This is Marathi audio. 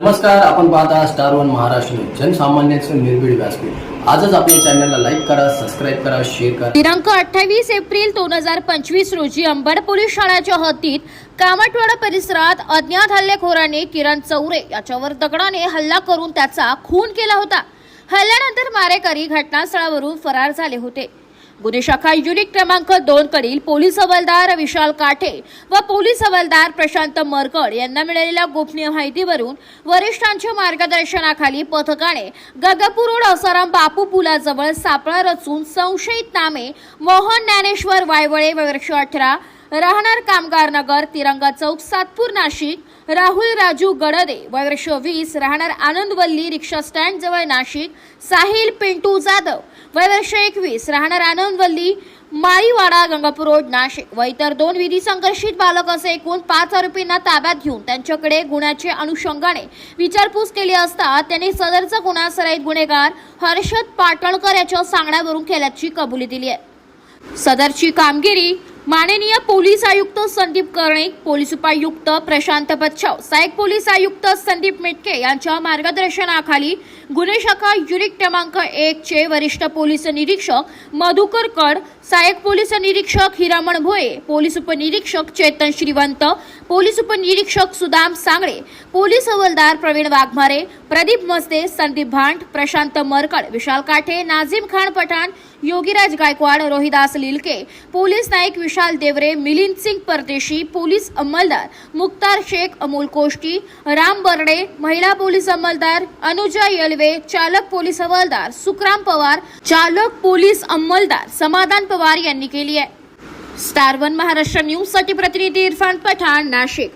नमस्कार आपण पाहता स्टार वन महाराष्ट्र जनसामान्यांचं निर्भीड व्यासपीठ. आजच आपल्या चॅनलला लाईक करा सबस्क्राईब करा शेअर करा. दिनांक अठ्ठावीस एप्रिल दोन हजार पंचवीस रोजी अंबड पोलीस ठाण्याच्या हद्दीत कामटवाडा परिसरात अज्ञात हल्लेखोराने किरण चौरे याच्यावर दगडाने हल्ला करून त्याचा खून केला होता. हल्ल्यानंतर मारेकरी घटनास्थळावरून फरार झाले होते. गुन्हे शाखा युनिट क्रमांक दोन कडील पोलीस हवालदार विशाल काठे व पोलीस हवालदार प्रशांत मरकड यांना मिळालेल्या गोपनीय माहितीवरून वरिष्ठांच्या मार्गदर्शनाखाली पथकाने गगपूर रोड असाराम बापू पुलाजवळ सापळा रचून संशयित नामे मोहन ज्ञानेश्वर वायवळे वर्ष अठरा राहणार कामगार नगर तिरंगा चौक सातपूर नाशिक. राहुल राजू गडदे वर्ष वीस राहणार आनंदवल्ली रिक्षा स्टँड जवळ नाशिक. साहिल पिंटू जाधव वर्ष एकवीस राहणार आनंदवल्ली माळीवाडा गंगापूर रोड नाशिक. व इतर दोन विधी संघर्षित बालक असे एकूण पाच आरोपींना ताब्यात घेऊन त्यांच्याकडे गुन्ह्याचे अनुषंगाने विचारपूस केली असता त्यांनी सदरचा गुन्हा सराईत गुन्हेगार हर्षद पाटणकर याच्या सांगण्यावरून केल्याची कबुली दिली आहे. सदरची कामगिरी माननीय पोलीस आयुक्त संदीप कर्णिक पोलीस उपायुक्त प्रशांत बच्छाव सहाय्यक पोलीस आयुक्त संदीप मेटके यांच्या मार्गदर्शनाखाली गुन्हे शाखा युनिट क्रमांक एक चे वरिष्ठ पोलीस निरीक्षक मधुकर कड सहाय्यक पोलीस निरीक्षक हिरामण भोये पोलीस उपनिरीक्षक चेतन श्रीवंत पोलीस उपनिरीक्षक सुदाम सांगळे पोलीस हवालदार प्रवीण वाघमारे प्रदीप मस्ते संदीप भांड प्रशांत मरकड विशाल काठे नाझीम खान पठाण योगीराज गायकवाड रोहिदास लिलके पोलीस नाईक विशाल देवरे मिलिंद सिंग परदेशी पोलीस अंमलदार मुक्तार शेख अमोल कोष्टी राम बर्डे महिला पोलीस अंमलदार अनुजा येलवे चालक पोलीस हवालदार सुखराम पवार चालक पोलीस अंमलदार समाधान पवार यांनी केली आहे. स्टार वन महाराष्ट्र न्यूजसाठी प्रतिनिधी इरफान पठाण नाशिक.